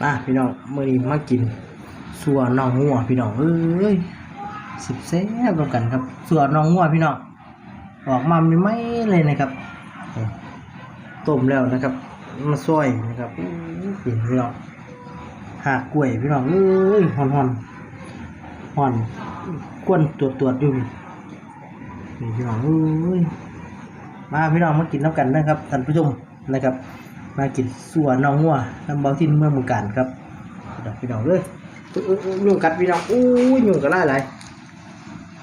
มาพี่น้องมื้อนี้มากินสัวน้องงัวพี่น้องเอ้ยสิบแซ่บแล้วกันครับสัวน้องงัวพี่น้องออกมาไม่ไหมเลยนะครับต้มแล้วนะครับ มาซอยนะครับอู้กินพี่น้องหากกล้วยพี่น้องเอ้ยหอนหอนหอนกวนตรวจตรวจอยู่นี่พี่น้องเอ้ยมาพี่น้องมากินน้ำกันนะครับท่านผู้ชมนะครับ มากินสัวน้องงัวน้ำเบาที่เมืองมุงการครับพี่น้องพี่น้องเลยอุ๊ยอุ๊ยอุ๊ยยุงกัดพี่น้องอู้ยยุงกัดไล่ไหลาย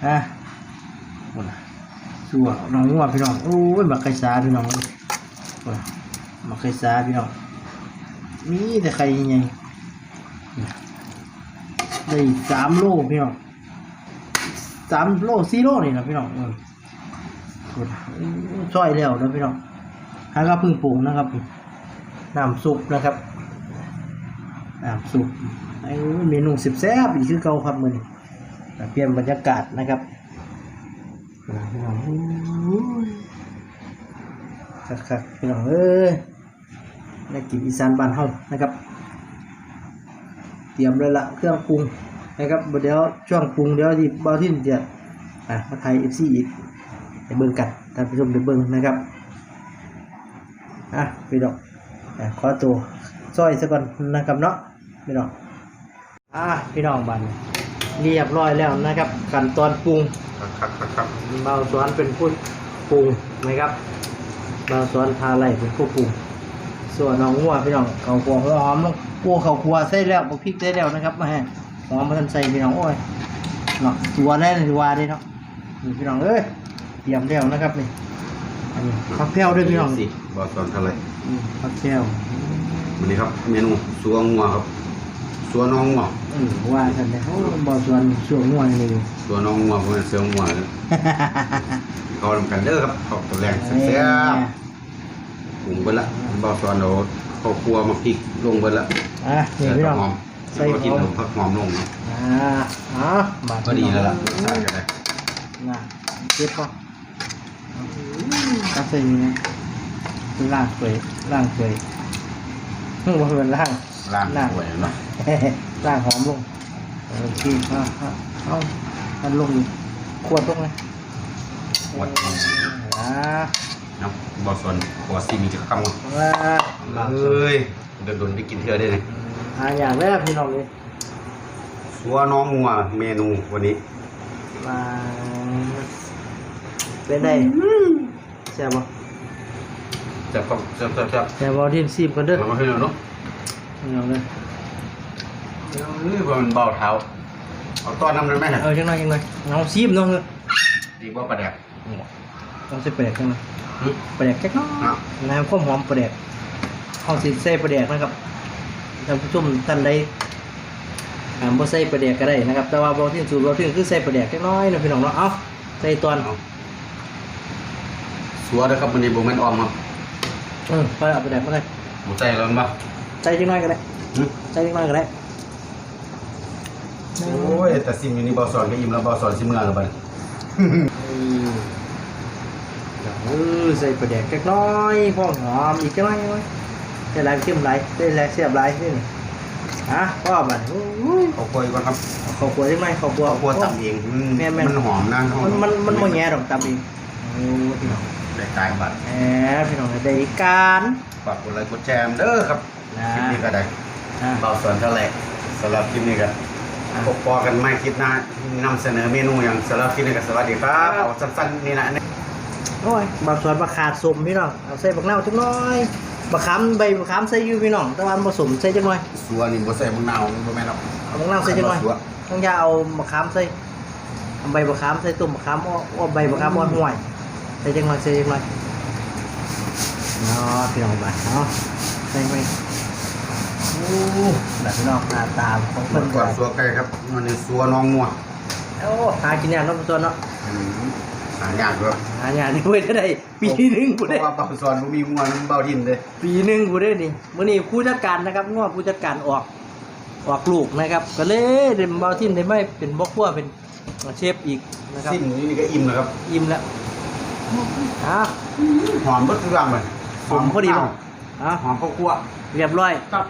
อะหมดสัวน้องงัวพี่น้องอู้ยบักไก่สาพี่น้องเลยหมักไก่สาพี่น้องมีแต่ไข่ยังไงได้สามโลพี่น้องสามโลสี่โลนี่นะพี่น้องเออหมดละอู้ยซอยแล้วนะพี่น้องหาก็เพึ่งปรุงนะครับ น้ำซุปนะครับน้ำซุปไอ้เมนูสิบแซ่บอีกคือเก่าครับมือนี้แต่เปลี่ยนบรรยากาศนะครับพี่น้องอู้ยคักพี่น้องเอ้ยได้กินอีสานบ้านเฮานะครับ เตรียมเลยละเครื่องปรุงนะครับเดี๋ยวช่วงปรุงเดี๋ยวที่เบาที่จะอะมาไทยเอฟซีอีกไปเบิ่งกันท่านผู้ชมไปเบิ่งนะครับ อะพี่น้อง ขอตัวซอยซะก่อนนะครับเนาะพี่น้องอะพี่น้องบันเรียบร้อยแล้วนะครับขั้นตอนปรุงครับครับครับครับเบาสอนเป็นผู้ปรุงนะครับเบาสอนทาไหลเป็นผู้ปรุง ส่วนน้องงัวพี่น้องเขาวคั่วหัวหอมกัวเขาวคั่วใส่แล้วบักพริกใส่แล้วนะครับมาให้หอมมาทันใส่พี่น้องโอ้ยเนาะตัวแน่เลยวาได้เนาะนี่พี่น้องเอ้ยเตรียมแล้วนะครับนี่ อันนี้ผักแพรวด้วยพี่น้องสิบอสอนเท่าไหร่อืมผักแพรววันนี้ครับ เมนูสัวงัวครับสัวน้องงัวเออว่าท่านได้เขาบอส่วนช่วงง่วงนี่ สัวน้องงัวเพราะมันเสืองัวนะเขาทำกันเด้อครับเขาตัวแรงแซ่บๆปรุงไปละบอสอนเอาข้าวคั่วมาพริกลงไปละอะนี่พี่น้องหอมใส่ใส่หอมกินผักหอมลงเนาะอ่าอ๋อมาก็ดีแล้วล่ะใส่กันได้นะเจ็บปะ ตักใส่นี่นะล่างเปยล่างเปยเพิ่งมาเป็นล่างล่างถ้วยเนาะล่างหอมลงโอเคอะอะเอามันลงอีกขวดลงเลยวัดอ่าเนาะบอสอนขอซีมีจะคำก่อนว่าเอ้ยเดินโดนไปกินเทือได้เลยอ่าอย่างแรกพี่น้องเลยสัวน้องงัวเมนูวันนี้มาเป็นไง ซ่บปะจับครับจับจับจับแซ่บปะที่ซีบกันเด้อเอามาให้เราเนาะพี่น้องเลยเอ้ยว่ามันเบาเท้าเอาต้อนน้ำได้ไหมเออจังหน่อยจังหน่อยเอาซีบเนาะเฮ้ยดีกว่าปลาแดกต้องใส่ปลาแดกจังหน่อยหึปลาแดกแค่น้อยอ้าวน้ำข้าวหอมปลาแดกห้องสิใส่ปลาแดกนะครับท่านผู้ชมท่านใดอ่าบ่ใส่ปลาแดกก็ได้นะครับ แต่ว่าบ่ที่สูตรบ่ที่คือใส่ปลาแดกแค่น้อยนะพี่น้องเนาะ เอาใส่ตอนเอา สัวเด้อครับวันนี้โบแมนออมครับเออพอเอาปลาแดกมาเลยหมูใจแล้วมั้ยใส่จังหน่อยก็ได้หึใส่จังหน่อยก็ได้โอ้ยแต่ซิมอยู่นี่บอสอนก็อิ่มแล้วบอสอนซิมเมื่อแล้วบัดเออใส่ปลาแดกแค่น้อยพอหอมอีกจังหน่อยจังหน่อยใส่หลายเข้มหลายใส่หลายเสียบหลายนี่นี่ฮะพ่อบัดโอ้ยเขาคุยก่อนครับข้าวคั่วจังหน่อยข้าวคั่วเขาคุยตับเองมันแม่นๆมันหอมนะมันมันมันโมแง่ดอกตับเองโอ้พี่น้อง ได้ตายบัดแหมพี่น้องได้การฝากกดไลค์กดแชร์เด้อครับนะคลิปนี้ก็ได้อะบอสอนเท่าไหร่สำหรับคลิปนี้ก็อะพบปอกันไม่คลิปหน้านำเสนอเมนูอย่างสำหรับคลิปนี้ก็สวัสดีครับเอาสั้นๆนี่นะโอ้ยบางส่วนบะขาดสมพี่น้องเอาใส่บักเน่าวจักหน่อยบะขามใบบะขามใส่อยู่พี่น้องแต่ว่าผสมใส่จักหน่อยสัวนี่บ่ใส่มะนาวบ่แม่นหรอกเอาบักเน่าวใส่จักหน่อยสัวต้องอย่าเอาบะขามใส่เอาใบบะขามใส่ตุ่มบะขามอ้ออ้อใบบะขามอ้อนห่วย ใส่จักหน่อยใส่จักหน่อยเนาะพี่น้องบ้านเนาะใส่ไปโอ้แบบพี่น้องหน้าตาของเมื่เพิ่อนก่อนสัวไก่ครับวันนี้สัวน้องงัวโอ้หากินยากเนาะตัวเนาะอืมหายากด้วยหาอย่างนี้เว้ยได้ปีหนึ่งเพกูได้ราะว่าเบาซอนบ่มีงัวน้ำเบาดินเลยปีหนึ่งกูได้นี่มื่อนี้ผู้จัดการนะครับง้อผู้จัดการออกออกลูกนะครับ ก็เลยเดมเบาทินได้ไม่เป็นบกพัวเป็นเชฟอีกนะครับ สิ้นนี้ก็อิ่มแล้วครับ อิ่มแล้ว อะหอมเบิดทุกอย่างเลยผมพอดีมั้งอะหอมข้าวคั่วเรียบร้อย ครับ